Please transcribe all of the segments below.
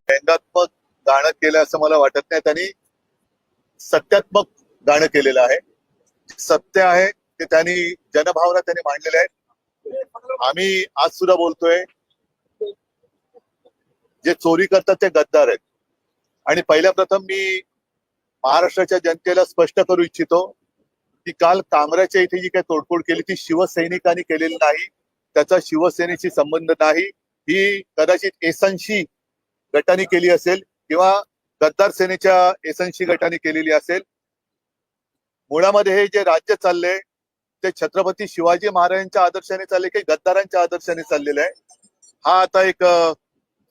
व्यंगात्मक गाणं केलं असं मला वाटत नाही. त्यांनी सत्यात्मक गाणं केलेलं आहे. सत्य आहे ते त्यांनी जनभावना त्यांनी मांडलेल्या आहेत. आम्ही आज सुद्धा बोलतोय. जे चोरी करतात ते गद्दार आहेत. आणि पहिल्या प्रथम मी महाराष्ट्राच्या जनतेला स्पष्ट करू इच्छितो की काल कामराच्या इथे जी काही तोडफोड केली ती शिवसैनिकांनी केलेली नाही. त्याचा शिवसेनेशी संबंध नाही. ही कदाचित एसनशी गटाने केली असेल किंवा गद्दार सेनेच्या एसनशी गटाने केलेली असेल. मुळामध्ये हे जे राज्य चाललंय ते छत्रपती शिवाजी महाराजांच्या आदर्शाने चालले की गद्दारांच्या आदर्शाने चाललेलं आहे. हा आता एक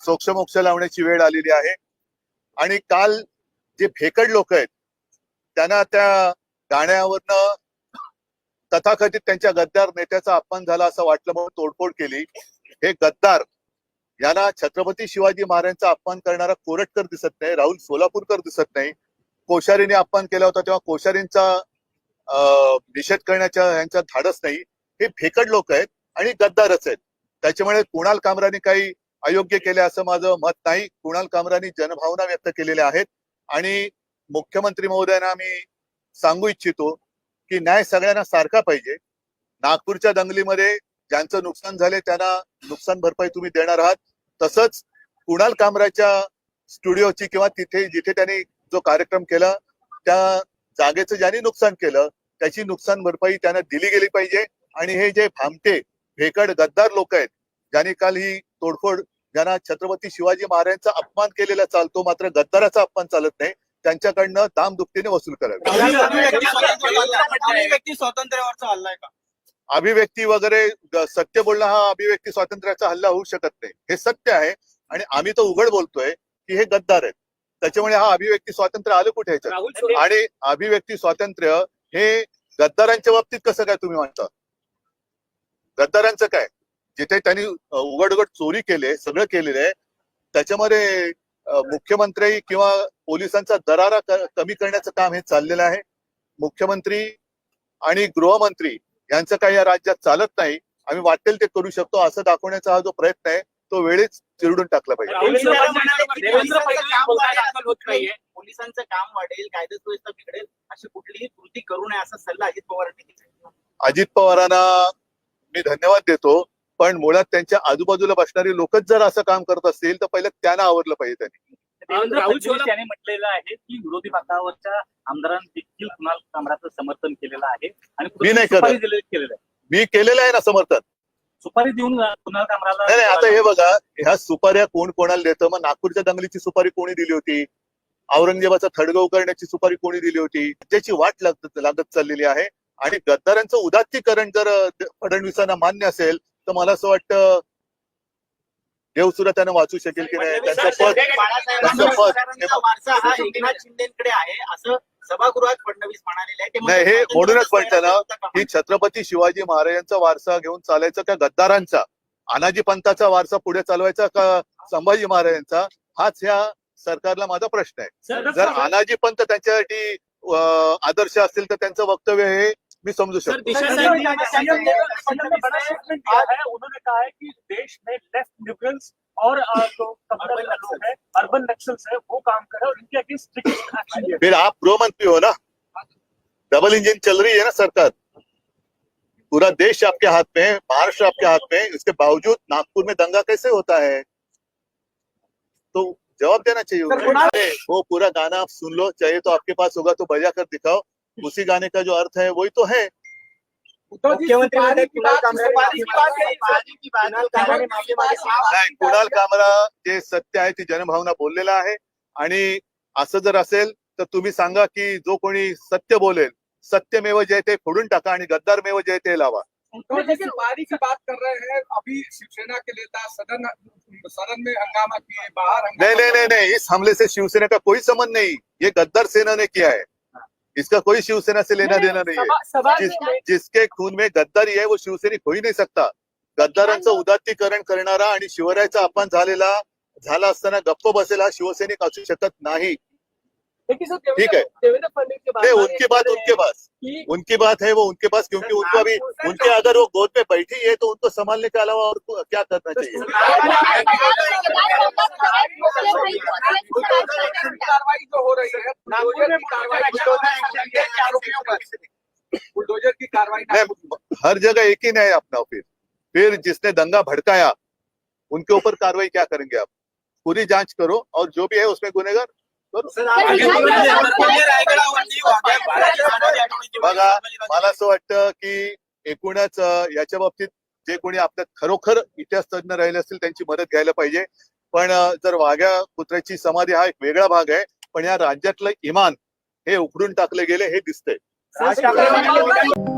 सोक्षमोक्ष लावण्याची वेळ आलेली आहे. आणि काल जे भेकड लोक आहेत त्यांना त्या गाण्यावरनं तथाकथित त्यांच्या गद्दार नेत्याचा अपमान झाला असं वाटलं म्हणून तोडफोड केली. हे गद्दार यांना छत्रपती शिवाजी महाराजांचा अपमान करणारा कोरटकर दिसत नाही राहुल सोलापूरकर दिसत नाही. कोश्यारीने अपमान केला होता तेव्हा कोश्यारींचा अं, निषेध करण्याच्या यांचा धाडस नाही. हे फेकड लोक आहेत आणि गद्दारच आहेत. त्याच्यामुळे कुणाल कामराने काही अयोग्य केले असं माझं मत नाही. कुणाल कामरानी जनभावना व्यक्त केलेल्या आहेत. आणि मुख्यमंत्री महोदयांना मी सांगू इच्छितो की न्याय सगळ्यांना सारखा पाहिजे. नागपूरच्या दंगलीमध्ये ज्यांचं नुकसान झाले त्यांना नुकसान भरपाई तुम्ही देणार आहात. तसंच कुणाल कामराच्या स्टुडिओची किंवा तिथे जिथे त्यांनी जो कार्यक्रम केला त्या जागेचं ज्यांनी नुकसान केलं त्याची नुकसान भरपाई त्यांना दिली गेली पाहिजे. आणि हे जे भामटे भेकड गद्दार लोक आहेत ज्यांनी काल ही तोडफोड ज्यांना छत्रपती शिवाजी महाराजांचा अपमान केलेला चालतो मात्र गद्दाराचा अपमान चालत नाही त्यांच्याकडनं दाम दुपटीने वसूल करावे. अभिव्यक्ती स्वातंत्र्यावरचा हल्ला आहे का? अभिव्यक्ती वगैरे सत्य बोलणं हा अभिव्यक्ती स्वातंत्र्याचा हल्ला होऊ शकत नाही. हे सत्य आहे आणि आम्ही तर उघड बोलतोय की हे गद्दार आहेत. त्याच्यामुळे हा अभिव्यक्ती स्वातंत्र्य आलं कुठे आणि अभिव्यक्ती स्वातंत्र्य हे गद्दारांच्या बाबतीत कसं काय तुम्ही म्हणता गद्दारांचं काय? जिथे त्यांनी उघड उघड चोरी केले सगळं केलेलं आहे त्याच्यामध्ये मुख्यमंत्री किंवा पोलिसांचा दरारा कमी करण्याचं काम हे चाललेलं आहे. मुख्यमंत्री आणि गृहमंत्री यांचं काही या राज्यात चालत नाही. आम्ही वाटेल ते करू शकतो. असं दाखवण्याचा हा जो प्रयत्न आहे तो वेळीच चिरडून टाकला पाहिजे. पोलिसांचं काम वाढेल दाखल होत असं नाहीये. पोलिसांचं काम वाढेल कायदा सुव्यवस्था बिघडेल अशी कुठलीही कृती करू नये असा सल्ला अजित पवारांनी दिला अजित पवारांना मी धन्यवाद देतो पण मुळात त्यांच्या आजूबाजूला बसणारी लोकच जर असं काम करत असतील तर पहिलं त्यांना आवरलं पाहिजे त्यांनी. राहुल फडणवीस सोला- यांनी म्हटलेलं आहे की विरोधी पक्षावरच्या आमदारांनी देखील कुणाल कामराचं समर्थन केलेलं आहे आणि केलेलं आहे. मी केलेलं आहे ना समर्थन. सुपारी देऊन कुणाल कामराला नाही नाही आता हे बघा ह्या सुपाऱ्या कोण कोणाला देतं? मग नागपूरच्या दंगलीची सुपारी कोणी दिली होती? औरंगजेबाचा थडगव करण्याची सुपारी कोणी दिली होती? त्याची वाट लागत लागत चाललेली आहे. आणि गद्दारांचं उदात्तीकरण जर फडणवीसांना मान्य असेल तर मला असं वाटतं देव सुद्धा त्यांना वाचू शकेल की नाही? त्यांचं पद त्यांचं पद हा आहे असं सभागृहात फडणवीस म्हणालेले नाही, हे म्हणूनच म्हणतं ना, की छत्रपती शिवाजी महाराजांचा वारसा घेऊन चालायचा का गद्दारांचा? अनाजी पंथाचा वारसा पुढे चालवायचा का संभाजी महाराजांचा? हाच ह्या सरकारला माझा प्रश्न आहे. जर अनाजी पंथ त्यांच्यासाठी आदर्श असतील तर त्यांचं वक्तव्य हे मी समजू सर, शकतो उन्होंने कहा है कि देश में लेफ़्ट लिबरल्स और लोग हैं अर्बन नक्सल्स है वो काम करे और इनके अगेंस्ट स्ट्रिक्ट एक्शन लिया फिर आप गृह मंत्री हो ना? डबल इंजन चल रही है ना सरकार? पूरा देश आपके हाथ में है महाराष्ट्र आपके हाथ में है इसके बावजूद नागपुर में दंगा कैसे होता है? तो जवाब देना चाहिए वो पूरा गाना आप सुन लो चाहिए तो आपके पास होगा तो बजा कर दिखाओ। उसी गाने का जो अर्थ है वही तो है। मुख्यमंत्री कुणाल. नाही कामरा जे सत्य आहे ती जनभावना बोललेला आहे. आणि असं जर असेल तर तुम्ही सांगा की जो कोणी सत्य बोलेल सत्यमेव जयते फोडून टाका आणि गद्दारमेव जयते लावा. तो जिस सुपारी की बात कर रहे हैं अभी शिवसेना के नेता सदन सदन में हंगामा किए बाहर नहीं नहीं नहीं नहीं इस हमले से शिवसेना का कोई संबंध नहीं। ये गद्दार सेना ने किया है। इसका कोई शिवसेना से लेना देना नहीं है सभा जिस, जिसके खून में गद्दारी है वो शिवसैनिक हो ही नहीं सकता गद्दारांचं उदात्तीकरण करणारा आणि शिवरायाचा अपमान झालेला झाला असताना गप्प बसेला शिवसैनिक असू शकत नाही ठीक है। देवेंद्र फडणवीस के बाद नहीं उनकी बात उनके पास उनकी बात है वो उनके पास क्योंकि उनको अभी उनके अगर वो गोद में बैठी है तो उनको संभालने के अलावा और क्या करना चाहिए कार्रवाई जो हो रही है बुलडोजर की कार्रवाई बुलडोजर की कार्रवाई हर जगह एक ही नहीं है अपना फिर। फिर जिसने दंगा भड़काया उनके ऊपर कार्रवाई क्या करेंगे आप? पूरी जांच करो और जो भी है उसमें गुनेगार करो। बघा मला असं वाटतं की एकूणच याच्या बाबतीत जे कोणी आपल्यात खरोखर इतिहास तज्ञ राहिले असतील त्यांची मदत घ्यायला पाहिजे. पण जर वाघ्या कुत्र्याची समाधी हा एक वेगळा भाग आहे पण या राज्यातलं इमान हे उखडून टाकले गेले हे दिसतंय. राज ठाकरे म्हणाले-